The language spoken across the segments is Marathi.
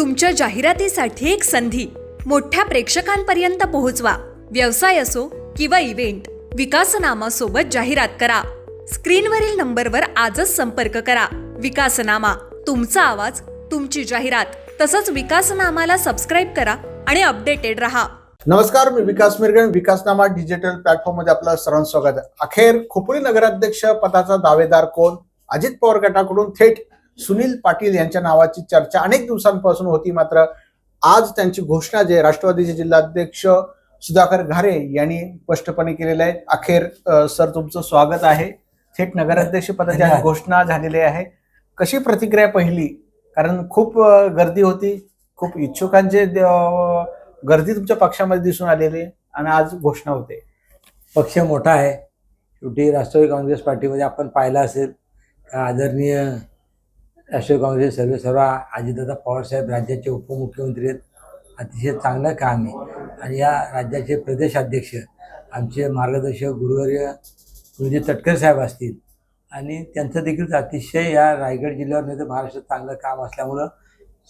तुमच्या जाहिरातीसाठी एक संधी. मोठ्या प्रेक्षकांपर्यंत पोहोचवा. व्यवसाय असो किंवा इव्हेंट विकासनामा सोबत जाहिरात करा. स्क्रीनवरील नंबरवर आजच संपर्क करा. विकासनामा तुमचा आवाज तुमची जाहिरात तसंच विकासनामाला सबस्क्राईब करा आणि अपडेटेड रहा. नमस्कार मी विकास मिरगण विकासनामा डिजिटल प्लॅटफॉर्ममध्ये आपलं सर्वांचं स्वागत आहे. अखेर खोपोली नगराध्यक्ष पदाचा दावेदार कोण? अजित पवार गटाकडून थेट सुनील पाटील यांच्या नावाची चर्चा अनेक दिवसांपासून होती. मात्र आज त्यांची घोषणा जे राष्ट्रवादीचे जिल्हाध्यक्ष सुधाकर घारे यांनी स्पष्टपणे केलेलं आहे. अखेर सर तुमचं स्वागत आहे. थेट नगराध्यक्ष पदाची. घोषणा झालेली आहे. कशी प्रतिक्रिया पहिली? कारण खूप गर्दी होती. खूप इच्छुकांचे गर्दी तुमच्या पक्षामध्ये दिसून आलेली आहे आणि आज घोषणा होते. पक्ष मोठा आहे. शेवटी राष्ट्रवादी काँग्रेस पार्टीमध्ये आपण पाहिलं असेल आदरणीय राष्ट्रवादी काँग्रेस सर्वे सर्व अजितदादा पवारसाहेब राज्याचे उपमुख्यमंत्री आहेत. अतिशय चांगलं काम आहे. आणि या राज्याचे प्रदेशाध्यक्ष आमचे मार्गदर्शक गुरुवर्य गुरुजी तटकर साहेब असतील. आणि त्यांचं देखील अतिशय या रायगड जिल्ह्यावर नाही तर महाराष्ट्रात चांगलं काम असल्यामुळं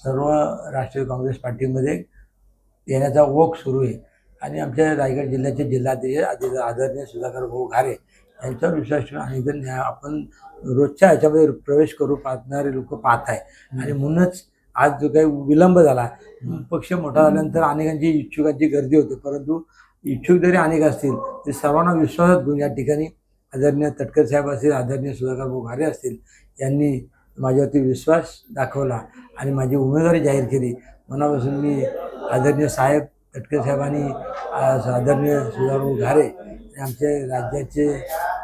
सर्व राष्ट्रीय काँग्रेस पार्टीमध्ये येण्याचा ओघ सुरू आहे. आणि आमच्या रायगड जिल्ह्याचे जिल्हाध्यक्ष आदरणीय सुधाकर भाऊ घारे यांच्यावर विश्वास ठेवून अनेक जण ह्या- आपण रोजच्या ह्याच्यामध्ये प्रवेश करू पाहणारे लोक पाहत आहे. आणि म्हणूनच आज जो काही विलंब झाला पक्ष मोठा झाल्यानंतर अनेकांची इच्छुकांची गर्दी होते. परंतु इच्छुक जरी अनेक असतील ते सर्वांना विश्वासात घेऊन या ठिकाणी आदरणीय तटकर साहेब असतील आदरणीय सुधाकर भाऊ घारे असतील यांनी माझ्यावरती विश्वास दाखवला आणि माझी उमेदवारी जाहीर केली. मनापासून मी आदरणीय साहेब तटकर साहेब आणि अ, आदरणीय सुधारू घारे आमचे राज्याचे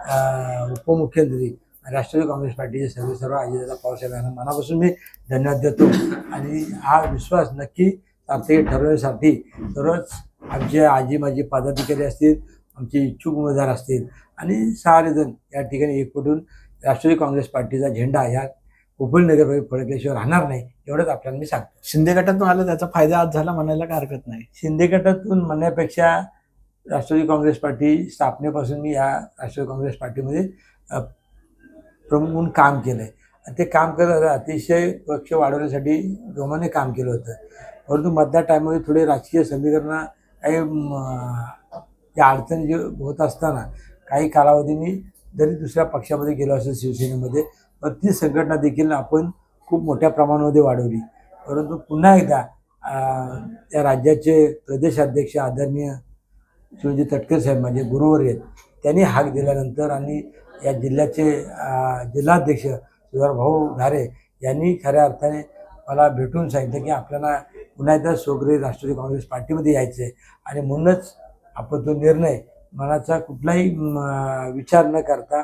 उपमुख्यमंत्री राष्ट्रवादी काँग्रेस पार्टीचे सर्व सर्व अजितदादा पवारसाहेब यांना मनापासून मी धन्यवाद देतो. आणि हा विश्वास नक्की सार्थक ठरवण्यासाठी सर्वच आमचे आजी माजी पदाधिकारी असतील आमचे इच्छुक उमेदवार असतील आणि सारेजण या ठिकाणी एकवटून राष्ट्रवादी काँग्रेस पार्टीचा झेंडा ह्या हुबळी नगर फडकल्याशिवाय राहणार नाही एवढंच आपल्याला मी सांगतो. शिंदे गटातून आलं त्याचा फायदा आज झाला म्हणायला काय हरकत नाही. शिंदे गटातून म्हणण्यापेक्षा राष्ट्रवादी काँग्रेस पार्टी स्थापनेपासून मी या राष्ट्रवादी काँग्रेस पार्टीमध्ये प्रमुख म्हणून काम केलं आहे आणि ते काम करत अतिशय पक्ष वाढवण्यासाठी जोमाने काम केलं होतं. परंतु मधल्या टायमध्ये थोडे राजकीय समीकरणं काही या अडचणी जे होत असताना काही कालावधींनी जरी दुसऱ्या पक्षामध्ये गेलो असेल शिवसेनेमध्ये पण ती संघटना देखील आपण खूप मोठ्या प्रमाणामध्ये वाढवली. परंतु पुन्हा एकदा त्या राज्याचे प्रदेशाध्यक्ष आदरणीय शिवजी तटकर साहेब म्हणजे गुरुवर आहेत. त्यांनी हाक दिल्यानंतर आणि या जिल्ह्याचे जिल्हाध्यक्ष सुधारभाऊ घारे यांनी खऱ्या अर्थाने मला भेटून सांगितलं की आपल्याला पुन्हा एकदा सोगरे राष्ट्रवादी काँग्रेस पार्टीमध्ये यायचं आहे. आणि म्हणूनच आपण तो निर्णय मनाचा कुठलाही विचार न करता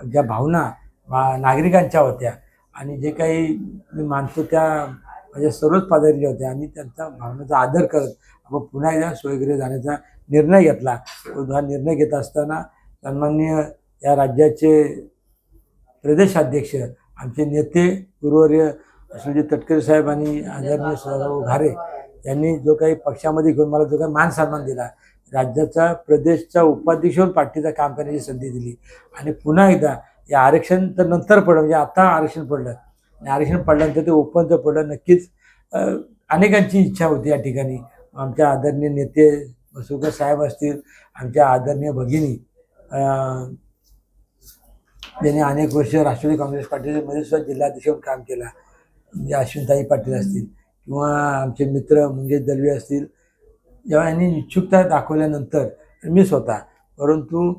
ज्या भावना मा- नागरिकांच्या होत्या आणि जे काही मी मानतो त्या माझ्या सर्वच पदाधिकारी होत्या आणि त्यांचा भावनेचा आदर करत आपण पुन्हा एकदा सोयगरे जाण्याचा निर्णय घेतला. हा निर्णय घेत असताना सन्माननीय या राज्याचे प्रदेशाध्यक्ष आमचे नेते गुरुवर्य सुजित तटकरे साहेब आणि आदरणीय सदाभाऊ घारे यांनी जो काही पक्षामध्ये घेऊन मला जो काही मान सन्मान दिला राज्याचा प्रदेशचा उपाध्यक्षवर पार्टीचा काम करण्याची संधी दिली. आणि पुन्हा एकदा या आरक्षण तर नंतर पडलं म्हणजे आता आरक्षण पडलं. आणि आरक्षण पडल्यानंतर ते ओपनचं पडलं नक्कीच अनेकांची इच्छा होती या ठिकाणी. आमच्या आदरणीय नेते सुकर साहेब असतील आमच्या आदरणीय भगिनी ज्यांनी अनेक वर्ष राष्ट्रवादी काँग्रेस पार्टीमध्ये सुद्धा जिल्हाध्यक्ष म्हणून काम केला. म्हणजे अश्विनताई पाटील असतील किंवा आमचे मित्र मंगेश दलवे असतील जेव्हा यांनी इच्छुकता दाखवल्यानंतर मी स्वतः परंतु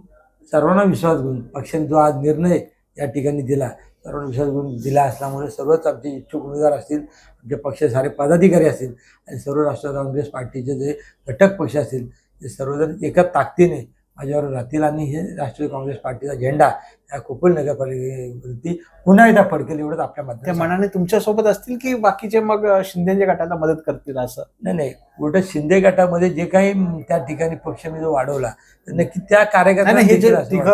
सर्वांना विश्वास घेऊन पक्षाने जो आज निर्णय या ठिकाणी दिला सर्वांना विश्वास करून दिला असल्यामुळे सर्वच आमचे इच्छुक उमेदवार असतील आमचे पक्ष सारे पदाधिकारी असतील आणि सर्व राष्ट्रवादी काँग्रेस पार्टीचे जे घटक पक्ष असतील ते सर्वजण एका ताकदीने माझ्यावर राहतील आणि हे राष्ट्रवादी काँग्रेस पार्टीचा झेंडा या कोपल नगरपालिकेवरती पुन्हा एकदा फडकेल एवढंच आपल्या माध्यमातून मनाने तुमच्यासोबत असतील की बाकीचे मग शिंदेच्या गटाला मदत करतील असं? नाही नाही. उलट शिंदे गटामध्ये जे काही त्या ठिकाणी पक्ष मी जो वाढवला तर नक्की त्या कार्यकर्त्यांना हे जे.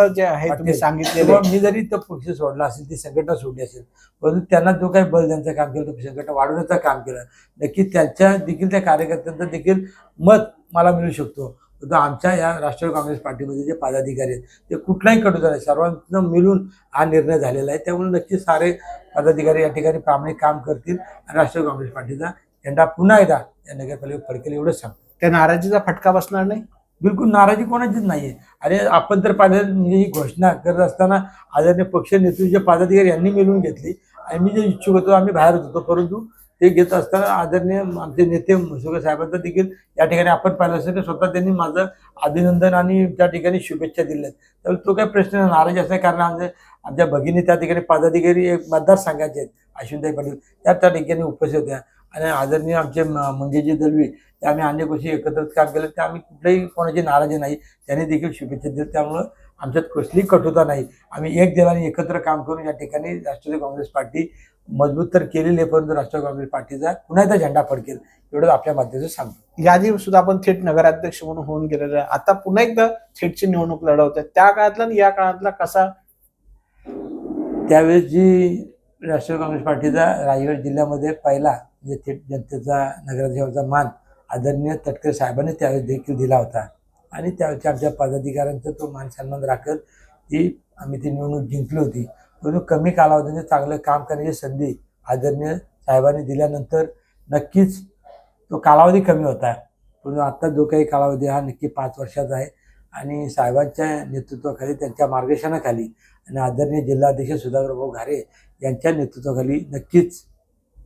जे आहे तुम्ही किंवा मी जरी तो पक्ष सोडला असेल ती संघटना सोडली असेल परंतु त्यांना जो काही बल त्यांचं काम केलं तो संघटना वाढवण्याचं काम केलं नक्की त्यांच्या देखील त्या कार्यकर्त्यांचं देखील मत मला मिळू शकतो. परंतु आमच्या या राष्ट्रवादी काँग्रेस पार्टीमध्ये जे पदाधिकारी आहेत ते कुठलाही कडूचा नाही सर्वांना मिळून हा निर्णय झालेला आहे. त्यामुळे नक्की सारे पदाधिकारी या ठिकाणी प्रामाणिक काम करतील. आणि राष्ट्रवादी काँग्रेस पार्टीचा झेंडा पुन्हा एकदा या नगरपालिका फडकेल एवढंच सांगतो. त्या नाराजीचा फटका बसणार नाही? बिलकुल नाराजी कोणाचीच नाहीये. अरे आपण तर पाहिलं म्हणजे ही घोषणा करत असताना आदरणीय पक्ष नेतृत्व पदाधिकारी यांनी मिळून घेतली आणि मी जे इच्छुक होतो आम्ही बाहेर होतो परंतु ते घेत असताना आदरणीय आमचे नेते मुसुके साहेबांचं देखील या ठिकाणी आपण पाहिलं असेल की स्वतः त्यांनी माझं अभिनंदन आणि त्या ठिकाणी शुभेच्छा दिल्यात. तर तो काही प्रश्न नाराज असल्या कारण आमचे आमच्या भगिनी त्या ठिकाणी पदाधिकारी एक मतदारसंघाचे आहेत अश्विनताई पाटील. त्या त्या ठिकाणी उपस्थित होत्या. आणि आदरणीय आमचे म- मंगेशजी दलवी ते आम्ही अनेक वर्षी एकत्रच काम केलं. ते आम्ही कुठल्याही कोणाची नाराजी नाही. त्यांनी देखील शुभेच्छा दिल्या त्यामुळं आमच्यात कसली कटुता नाही. आम्ही एक देवाने एकत्र काम करून या ठिकाणी राष्ट्रवादी काँग्रेस पार्टी मजबूत तर केलेली आहे परंतु राष्ट्रवादी काँग्रेस पार्टीचा पुन्हा एकदा झेंडा फडकेल एवढं आपल्या माध्यमातून सांगतो. याआधी सुद्धा आपण थेट नगराध्यक्ष म्हणून होऊन गेलेलं आहे. आता पुन्हा एकदा थेटची निवडणूक लढवत आहे त्या काळातला आणि या काळातला कसा? त्यावेळेस जी राष्ट्रवादी काँग्रेस पार्टीचा रायगड जिल्ह्यामध्ये पहिला म्हणजे थेट जनतेचा नगराध्यक्षाचा मान आदरणीय तटकरे साहेबांनी त्यावेळेस देखील दिला होता. आणि त्यावेळेच्या आमच्या पदाधिकाऱ्यांचा तो मान सन्मान राखत ती आम्ही ती निवडणूक जिंकली होती परंतु कमी कालावधीने चांगलं काम करण्याची संधी आदरणीय साहेबांनी दिल्यानंतर नक्कीच तो कालावधी कमी होता परंतु आत्ता जो काही कालावधी हा नक्की पाच वर्षाचा आहे आणि साहेबांच्या नेतृत्वाखाली त्यांच्या मार्गदर्शनाखाली आणि आदरणीय जिल्हाध्यक्ष सुधाकर भाऊ घारे यांच्या नेतृत्वाखाली नक्कीच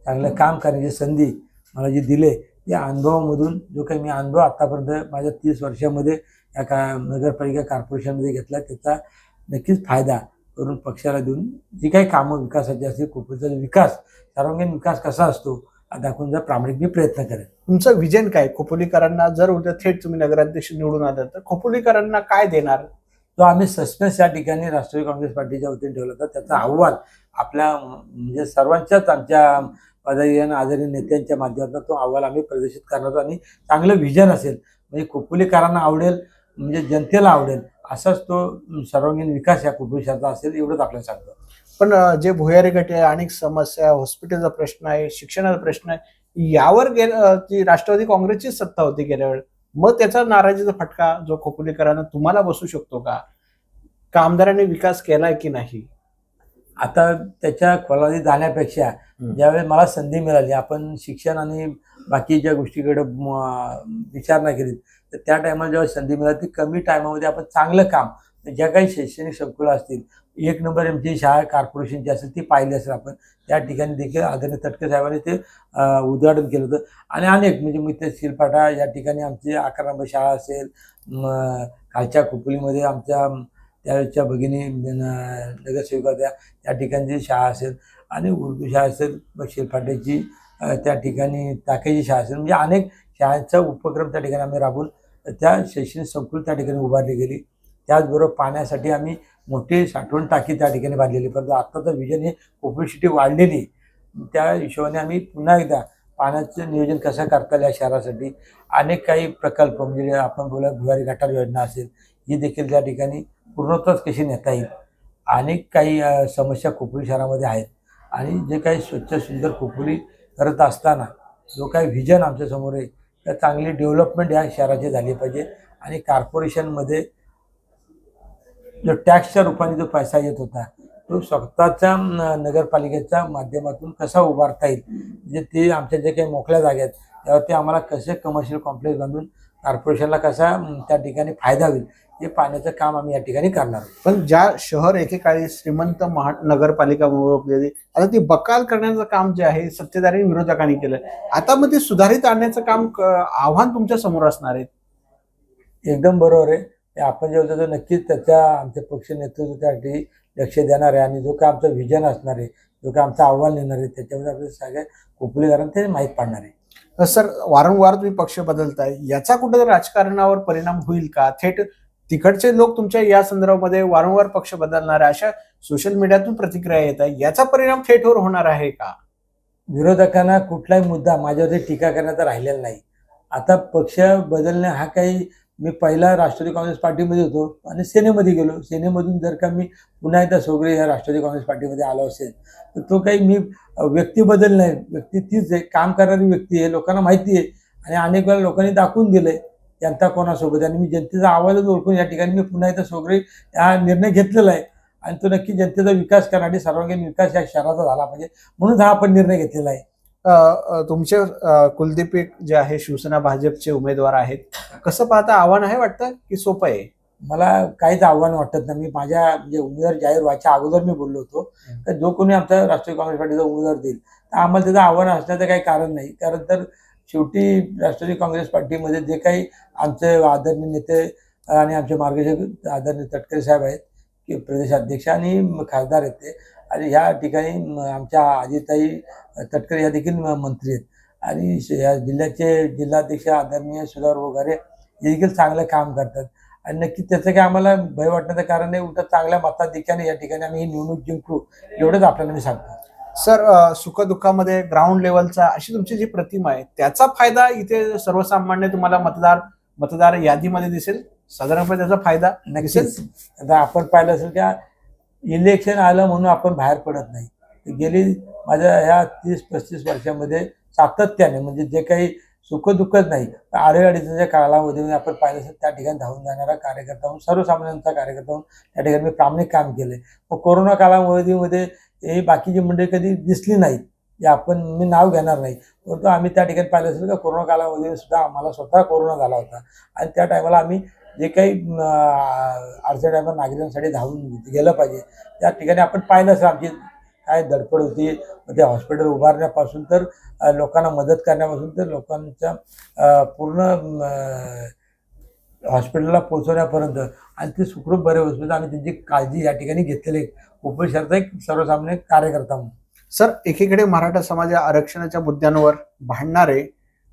चांगलं काम करण्याची संधी मला जी दिले त्या अनुभवामधून जो काही मी अनुभव आत्तापर्यंत माझ्या तीस वर्षामध्ये या का नगरपालिका कॉर्पोरेशनमध्ये घेतला त्याचा नक्कीच फायदा करून पक्षाला देऊन जी काही कामं विकासाची असतील कोकणचा विकास सर्वांगीण विकास कसा असतो दाखवून प्रामाणिक मी प्रयत्न करेन. तुमचं विजन काय? खोपोलीकरांना जर उद्या थेट तुम्ही नगराध्यक्ष निवडून आला तर खोपोलीकरांना काय देणार? जो आम्ही सस्पेन्स या ठिकाणी राष्ट्रवादी काँग्रेस पार्टीच्या वतीने ठेवला होता त्याचा अहवाल आपल्या म्हणजे सर्वांच्याच आमच्या पदाधिकारी आदरणीय नेत्यांच्या माध्यमातून तो अहवाल आम्ही प्रदर्शित करणार आणि चांगलं विजन असेल म्हणजे कुपोलीकरांना आवडेल म्हणजे जनतेला आवडेल असाच तो सर्वांगीण विकास या कुपोषाचा असेल एवढंच आपल्याला सांगतो. पण जे भुयारी गट आहे अनेक समस्या हॉस्पिटलचा प्रश्न आहे शिक्षणाचा प्रश्न आहे यावर गेल ती राष्ट्रवादी काँग्रेसची सत्ता होती गेल्या वेळ. मग त्याचा नाराजीचा फटका जो खोपोलीकरांना तुम्हाला बसू शकतो का? का आमदारांनी विकास केलाय की नाही? आता त्याच्या खोलामध्ये जाण्यापेक्षा हम्म. ज्यावेळेस मला संधी मिळाली आपण शिक्षण आणि बाकीच्या गोष्टीकडे म- विचार नाही केली तर त्या टायमाला जेव्हा संधी मिळाली ती कमी टायमामध्ये आपण चांगलं काम ज्या काही शैक्षणिक संकुलं असतील एक नंबर जी शाळा कॉर्पोरेशनची असेल ती पाहिली असेल आपण. त्या ठिकाणी देखील आदरणीय तटके साहेबांनी ते उद्घाटन केलं होतं. आणि अनेक म्हणजे मी ते या ठिकाणी आमची अकरा नंबर शाळा असेल खालच्या कुपलीमध्ये आमच्या त्याच्या भगिनी नगरसेविका होत्या त्या ठिकाणची शाळा असेल. आणि उर्दू शाळा असेल व शिरफाट्याची त्या ठिकाणी ताकेची शाळा असेल. म्हणजे अनेक शाळांचा उपक्रम त्या ठिकाणी आम्ही राबवून त्या शैक्षणिक संकुल त्या ठिकाणी उभारली गेली. त्याचबरोबर पाण्यासाठी आम्ही मोठी साठवण टाकी त्या ठिकाणी बांधलेली. परंतु आत्ताचं विजन हे पॉप्युलसिटी वाढलेली त्या हिशोबाने आम्ही पुन्हा एकदा पाण्याचं नियोजन कसं करता येईल या शहरासाठी अनेक काही प्रकल्प म्हणजे आपण बोला भुयारी गटार योजना असेल ही देखील त्या ठिकाणी पूर्णत्वाच कशी नेता येईल? अनेक काही समस्या खोपोली शहरामध्ये आहेत. आणि जे काही स्वच्छ सुंदर खोपोली करत असताना जो काही व्हिजन आमच्यासमोर आहे चांगली डेव्हलपमेंट या शहराची झाली पाहिजे आणि कॉर्पोरेशनमध्ये जो टॅक्सच्या रूपाने जो पैसा येत होता तो स्वतःच्या नगरपालिकेच्या माध्यमातून कसा उभारता येईल? म्हणजे ते आमच्या जे काही मोकळ्या जागा आहेत त्यावर ते आम्हाला कसे कमर्शियल कॉम्प्लेक्स बांधून कॉर्पोरेशनला कसा त्या ठिकाणी फायदा होईल? हे पाहण्याचं काम आम्ही या ठिकाणी करणार आहोत. पण ज्या शहर एकेकाळी श्रीमंत महा नगरपालिका ओळखलेली आता ती बकाल करण्याचं काम जे आहे सत्तेधारी विरोधकांनी केलं. आता मग ते सुधारित आणण्याचं काम क- आव्हान तुमच्यासमोर असणार आहे? एकदम बरोबर आहे. आपण जे होतं ते नक्कीच त्याच्या आमच्या पक्ष नेतृत्वासाठी लक्ष देणार आहे आणि जो काय आमचं व्हिजन असणार आहे जो काय आमचं आव्हान येणार आहे त्याच्यामध्ये आपल्या सगळ्या कोपलीकरांना ते माहीत पडणार आहे. तर सर वारंवार तुम्ही पक्ष बदलताय. याचा कुठेतरी राजकारणावर परिणाम होईल का? थेट तिकडचे लोक तुमच्या या संदर्भामध्ये वारंवार पक्ष बदलणाऱ्या अशा सोशल मीडियातून प्रतिक्रिया येत आहे. याचा परिणाम थेटवर होणार आहे का? विरोधकांना कुठलाही मुद्दा माझ्यावरती टीका करण्याचा राहिलेला नाही. आता पक्ष बदलणे हा काही मी पहिला राष्ट्रवादी काँग्रेस पार्टीमध्ये होतो आणि सेनेमध्ये गेलो. सेनेमधून जर का मी पुन्हा एकदा सोगळे या राष्ट्रवादी काँग्रेस पार्टीमध्ये आलो असेल तर तो काही मी व्यक्ती बदल नाही. व्यक्ती तीच आहे. काम करणारी व्यक्ती आहे. लोकांना माहिती आहे. आणि अनेक वेळा लोकांनी दाखवून दिलं आहे जनता कोणासोबत. आणि मी जनतेचा आवाजच ओळखून या ठिकाणी मी पुन्हा एकदा सोगळे हा निर्णय घेतलेला आहे. आणि तो नक्की जनतेचा विकास करण्यासाठी सर्वांगीण विकास या शहराचा झाला पाहिजे. म्हणून हा आपण निर्णय घेतलेला आहे. तुमचे कुलदीप जे आहे शिवसेना भाजपचे उमेदवार आहेत. कसं पाहता आव्हान आहे वाटतं की सोपं आहे? मला काहीच आव्हान वाटत नाही. मी माझ्या म्हणजे उमेदवार जाहीर व्हायच्या अगोदर मी बोललो होतो. तर जो कोणी आमचा राष्ट्रीय काँग्रेस पार्टीचा उमेदवार देईल तर आम्हाला त्याचं आव्हान असण्याचं काही कारण नाही. कारण तर शेवटी राष्ट्रवादी काँग्रेस पार्टीमध्ये जे काही आमचे आदरणीय नेते आणि आमचे मार्गदर्शक आदरणीय तटकरे साहेब आहेत की प्रदेशाध्यक्ष आणि खासदार आहेत ते आणि ह्या ठिकाणी आमच्या आजीताई तटकरे या देखील म- मंत्री आहेत. आणि या जिल्ह्याचे जिल्हाध्यक्ष आदरणीय सुधार वगैरे हे देखील चांगलं काम करतात. आणि नक्की त्याचं काही आम्हाला भय वाटण्याचं कारण नाही उलट चांगल्या मताधिक्याने या ठिकाणी आम्ही ही निवडणूक जिंकू एवढंच आपल्याला मी सांगतो. सर सुखदुःखामध्ये ग्राउंड लेवलचा अशी तुमची जी प्रतिमा आहे त्याचा फायदा इथे सर्वसामान्य तुम्हाला मतदार मतदार यादीमध्ये दिसेल. साधारणपणे त्याचा फायदा नक्कीच. आता आपण पाहिलं असेल का इलेक्शन आलं म्हणून आपण बाहेर पडत नाही. गेली माझ्या ह्या तीस पस्तीस वर्षामध्ये सातत्याने म्हणजे जे काही सुखदुःखच नाही तर आडीअडचणीच्या काळामध्ये आपण पाहिलं असेल त्या ठिकाणी धावून जाणारा कार्यकर्ता म्हणून सर्वसामान्यांचा कार्यकर्ता म्हणून त्या ठिकाणी मी प्रामाणिक काम केलं. मग कोरोना कालावधीमध्ये हे बाकीची मंडळी कधी दिसली नाहीत हे आपण मी नाव घेणार नाही. परंतु आम्ही त्या ठिकाणी पाहिलं असेल का कोरोना कालावधीमध्ये सुद्धा आम्हाला स्वतः कोरोना झाला होता. आणि त्या टायमाला आम्ही जे काही अडचण टायमाला नागरिकांसाठी धावून गेलं पाहिजे. त्या ठिकाणी आपण पाहिलं असेल आमची काय धडपड होती. ते हॉस्पिटल उभारण्यापासून तर लोकांना मदत करण्यापासून तर लोकांच्या पूर्ण हॉस्पिटलला पोहोचवण्यापर्यंत. आणि ते सुखरूप बरे होत. आम्ही त्यांची काळजी या ठिकाणी घेतलेली उपशर्त एक सर्वसामान्य कार्यकर्ता म्हणून. सर एकीकडे मराठा समाज या आरक्षणाच्या मुद्द्यांवर भांडणारे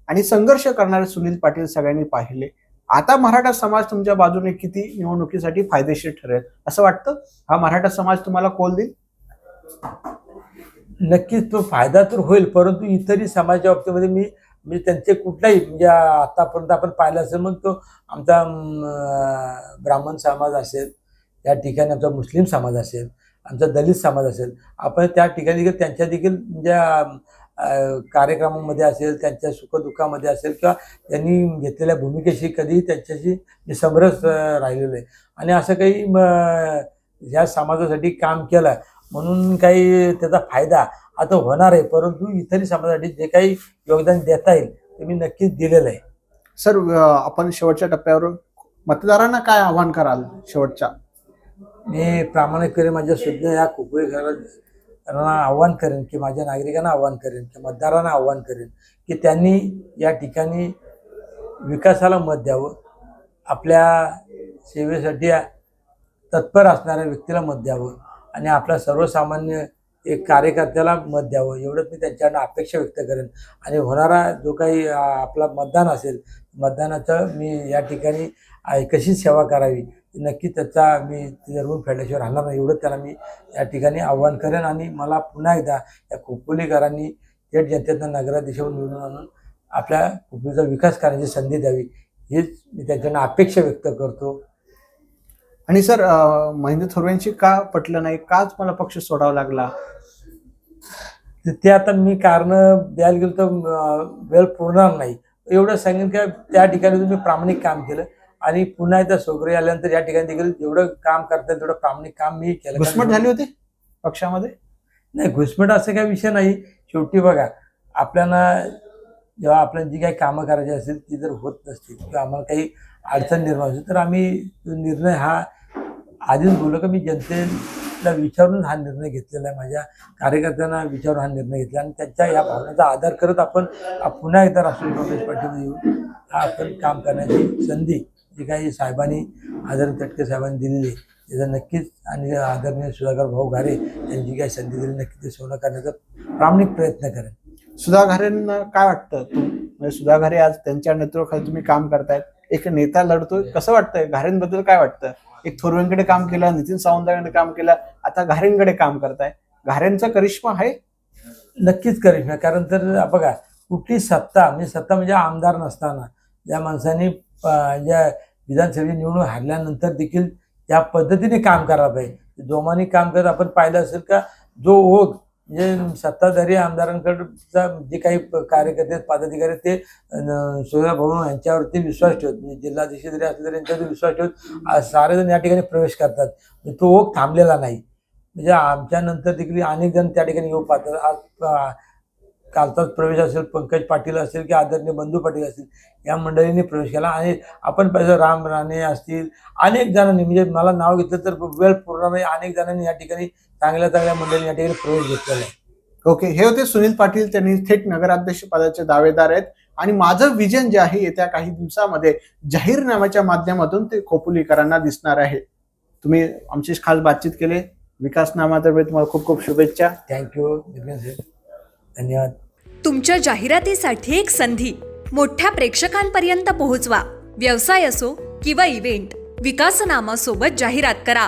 आणि संघर्ष करणारे सुनील पाटील सगळ्यांनी पाहिले. आता मराठा समाज तुमच्या बाजूने किती निवडणुकीसाठी फायदेशीर ठरेल असं वाटतं? हा मराठा समाज तुम्हाला कोल देईल? नक्कीच तो फायदा तर होईल परंतु इतरही समाजाच्या बाबतीमध्ये मी म्हणजे त्यांचे कुठलाही म्हणजे आतापर्यंत आपण पाहिलं असेल मग तो आमचा ब्राह्मण समाज असेल त्या ठिकाणी आमचा मुस्लिम समाज असेल आमचा दलित समाज असेल आपण त्या ठिकाणी देखील त्यांच्या देखील म्हणजे कार्यक्रमामध्ये असेल त्यांच्या सुखदुःखामध्ये असेल किंवा त्यांनी घेतलेल्या भूमिकेशी कधीही त्यांच्याशी समरस राहिलेलो आहे. आणि असं काही म, ह्या समाजासाठी काम केलं म्हणून काही त्याचा फायदा आता होणार आहे परंतु इतरही समाजासाठी जे काही योगदान देता येईल ते मी नक्कीच दिलेलं आहे. सर आपण शेवटच्या टप्प्यावर मतदारांना काय आव्हान कराल शेवटच्या? मी प्रामाणिकपणे माझ्या सुज्ञ या कुपळीकरांना आव्हान करेन की माझ्या नागरिकांना आव्हान करेन की मतदारांना आव्हान करेन की त्यांनी या ठिकाणी विकासाला मत द्यावं आपल्या सेवेसाठी तत्पर असणाऱ्या व्यक्तीला मत द्यावं आणि आपल्या सर्वसामान्य एक कार्यकर्त्याला मत द्यावं. एवढंच मी त्यांच्याकडनं अपेक्षा व्यक्त करेन. आणि होणारा जो काही आपला मतदान असेल मतदानाचं मी या ठिकाणी कशी सेवा करावी. नक्की त्याचा मी तिथे फेडल्याशिवाय राहणार नाही. एवढं त्याला मी या ठिकाणी आव्हान करेन. आणि मला पुन्हा एकदा या खोपोलीकरांनी थेट जनतेतनं नगराध्यक्षावर निवडून आणून आपल्या खोपोलीचा विकास करण्याची संधी द्यावी. हीच मी त्यांच्याकडनं अपेक्षा व्यक्त करतो. आणि सर महेंद्र थोरवेंची का पटलं नाही? काच मला पक्ष सोडावा लागला. तर ते आता मी कारण द्यायला गेलो तर वेळ पुरणार नाही. एवढं सांगेन की त्या ठिकाणी तुम्ही प्रामाणिक काम केलं आणि पुन्हा एकदा सोगरे आल्यानंतर या ठिकाणी देखील जेवढं काम करता येईल तेवढं प्रामाणिक काम मी केलं. घुसमट झाली होती पक्षामध्ये? नाही घुसमट असं काही विषय नाही. शेवटी बघा आपल्याला जेव्हा आपल्याला जी काही कामं करायची असतील ती जर होत नसतील किंवा आम्हाला काही अडचण निर्माण होती तर आम्ही निर्णय हा आधीच बोललो की मी जनतेला विचारून हा निर्णय घेतलेला आहे. माझ्या कार्यकर्त्यांना विचारून हा निर्णय घेतला आणि त्यांच्या या भावनेचा आदर करत आपण पुन्हा एकदा राष्ट्रवादी काँग्रेस पार्टीमध्ये येऊन हा आपण काम करण्याची संधी जी काही साहेबांनी आदरणीय तटके साहेबांनी दिलेली आहे, त्याचा नक्कीच आणि आदरणीय सुधाकर भाऊ घारे यांनी जी काही संधी दिली नक्की ते सोनं करण्याचा प्रामाणिक प्रयत्न करेन सुधा घारेंना काय वाटतं? म्हणजे सुधा घारे आज त्यांच्या नेतृत्वाखाली तुम्ही काम करतायत. एक नेता लढतोय. कसं वाटतंय? घारेंबद्दल काय वाटतं? एक थोरवेंकडे काम केलं नितीन सावंतांकडे काम केलं आता घारेंकडे काम करताय. घारेंचा करिश्मा आहे? नक्कीच करिश्मा. कारण तर बघा कुठली सत्ता म्हणजे सत्ता म्हणजे आमदार नसताना ज्या माणसांनी ज्या विधानसभेची निवडणूक हारल्यानंतर देखील त्या पद्धतीने काम करायला पाहिजे. जोमाने काम करत आपण पाहिलं असेल का जो ओघ म्हणजे सत्ताधारी आमदारांकडचा जे काही प- कार्यकर्ते आहेत, पदाधिकारी आहेत, ते अं, भाऊ यांच्यावरती विश्वास ठेवत म्हणजे जिल्हाधीश जरी असले तरी यांच्यावरती विश्वास ठेवत सारेजण या ठिकाणी प्रवेश करतात. म्हणजे तो ओघ थांबलेला नाही. म्हणजे आमच्या नंतर देखील अनेक जण त्या ठिकाणी येऊ पाहतात. आज कालचाच प्रवेश असेल पंकज पाटील असेल की आदरणीय बंधू पाटील असतील या मंडळींनी प्रवेश केला. आणि आपण पाहिजे राम राणे असतील अनेक जणांनी म्हणजे मला नाव घेतलं तर वेळ पूर्ण नाही. अनेक जणांनी या ठिकाणी चांगल्या चांगल्या मंडळींनी या ठिकाणी प्रवेश घेतलेला आहे. ओके हे होते सुनील पाटील त्यांनी थेट नगराध्यक्ष पदाचे दावेदार आहेत. आणि माझं विजन जे आहे येत्या काही दिवसामध्ये जाहीरनाम्याच्या माध्यमातून ते खोपोलीकरांना दिसणार आहे. तुम्ही आमची खास बातचीत केली. विकासनामातर्फे तुम्हाला खूप खूप शुभेच्छा. थँक्यू धन्यवाद. तुमच्या जाहिरातीसाठी एक संधी. मोठ्या प्रेक्षकांपर्यंत पोहोचवा. व्यवसाय असो किंवा इव्हेंट विकासनामा सोबत जाहिरात करा.